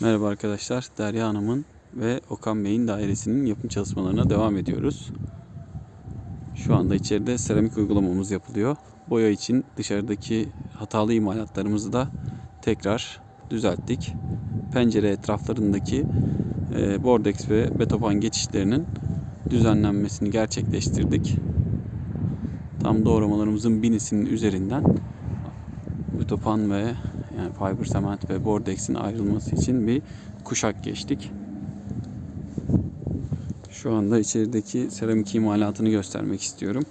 Merhaba arkadaşlar. Derya Hanım'ın ve Okan Bey'in dairesinin yapım çalışmalarına devam ediyoruz. Şu anda içeride seramik uygulamamız yapılıyor. Boya için dışarıdaki hatalı imalatlarımızı da tekrar düzelttik. Pencere etraflarındaki e, bordex ve betopan geçişlerinin düzenlenmesini gerçekleştirdik. Tam doğramalarımızın binisinin üzerinden betopan ve yani fiber cement ve bordex'in ayrılması için bir kuşak geçtik. Şu anda içerideki seramik imalatını göstermek istiyorum.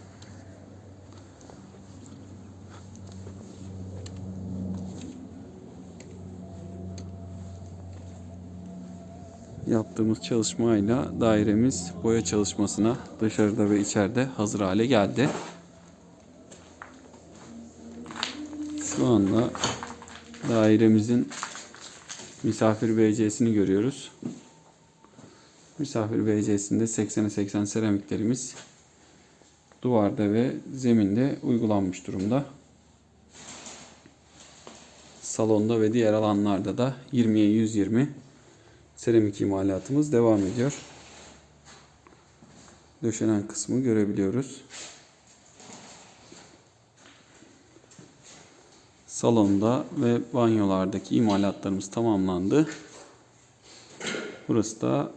Yaptığımız çalışmayla dairemiz boya çalışmasına dışarıda ve içeride hazır hale geldi. Şu anda dairemizin misafir BC'sini görüyoruz. Misafir BC'sinde 80'e 80 seramiklerimiz duvarda ve zeminde uygulanmış durumda. Salonda ve diğer alanlarda da 20'ye 120 seramik imalatımız devam ediyor. Döşenen kısmı görebiliyoruz. Salonda ve banyolardaki imalatlarımız tamamlandı. Burası da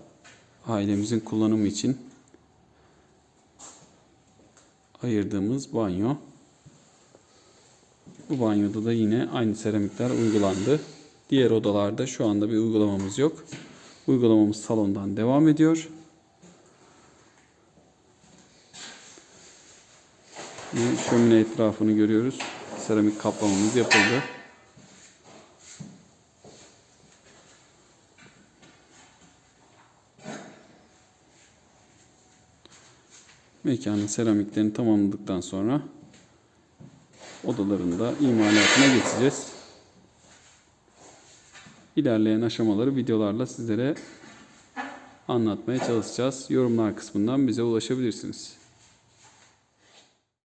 ailemizin kullanımı için ayırdığımız banyo. Bu banyoda da yine aynı seramikler uygulandı. Diğer odalarda şu anda bir uygulamamız yok. Uygulamamız salondan devam ediyor. Şömine etrafını görüyoruz. Seramik kaplamamız yapıldı. Mekanın seramiklerini tamamladıktan sonra odalarında imalatına geçeceğiz. İlerleyen aşamaları videolarla sizlere anlatmaya çalışacağız. Yorumlar kısmından bize ulaşabilirsiniz.